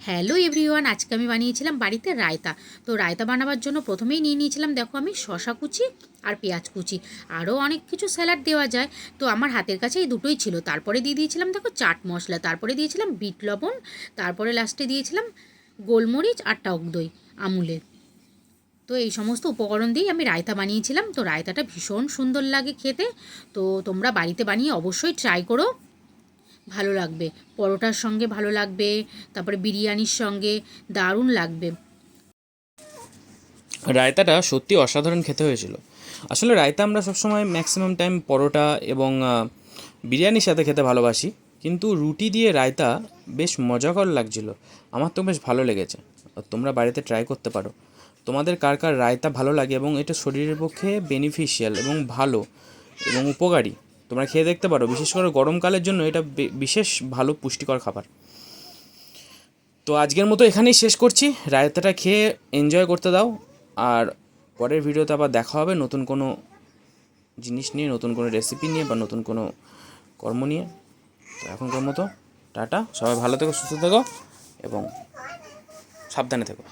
Hello everyone আজকে আমি বানিয়েছিলাম বাড়িতে রায়তা। তো রায়তা বানাবার জন্য প্রথমেই নিয়ে নিয়েছিলাম, দেখো আমি শশা কুচি আর পেঁয়াজ কুচি। আরও অনেক কিছু স্যালাড দেওয়া যায়। তো আমার হাতের কাছে এই দুটোই ছিল। তারপরে দিয়ে দিয়েছিলাম, দেখো, চাট মশলা। তারপরে দিয়েছিলাম বিট লবণ। তারপরে লাস্টে দিয়েছিলাম গোলমরিচ আর টক দই, আমুলের। তো এই সমস্ত উপকরণ দিয়েই আমি রায়তা বানিয়েছিলাম। তো রায়তাটা ভীষণ সুন্দর লাগে খেতে। তো তোমরা বাড়িতে বানিয়ে অবশ্যই ট্রাই করো। ভালো লাগবে। পরোটার সঙ্গে ভালো লাগবে, তারপরে বিরিয়ানির সঙ্গে দারুণ লাগবে। রায়তাটা সত্যি অসাধারণ খেতে হয়েছিল। আসলে রায়তা আমরা সবসময় ম্যাক্সিমাম টাইম পরোটা এবং বিরিয়ানির সাথে খেতে ভালোবাসি। কিন্তু রুটি দিয়ে রায়তা বেশ মজাকর লাগছিল। আমার তো বেশ ভালো লেগেছে। তোমরা বাড়িতে ট্রাই করতে পারো। তোমাদের কার কার রায়তা ভালো লাগে এবং এটা শরীরের পক্ষে বেনিফিশিয়াল এবং ভালো এবং উপকারী? তোমরা খেয়ে দেখতে পারো। বিশেষ করে গরমকালের জন্য এটা বিশেষ ভালো পুষ্টিকর খাবার। তো আজকের মতো এখানেই শেষ করছি। রায়তাটা খেয়ে এনজয় করতে দাও। আর পরের ভিডিওতে আবার দেখা হবে নতুন কোনো জিনিস নিয়ে, নতুন কোনো রেসিপি নিয়ে বা নতুন কোনো কর্ম নিয়ে। তো এখনকার মতো টাটা। সবাই ভালো থেকো, সুস্থ থেকো এবং সাবধানে থেকো।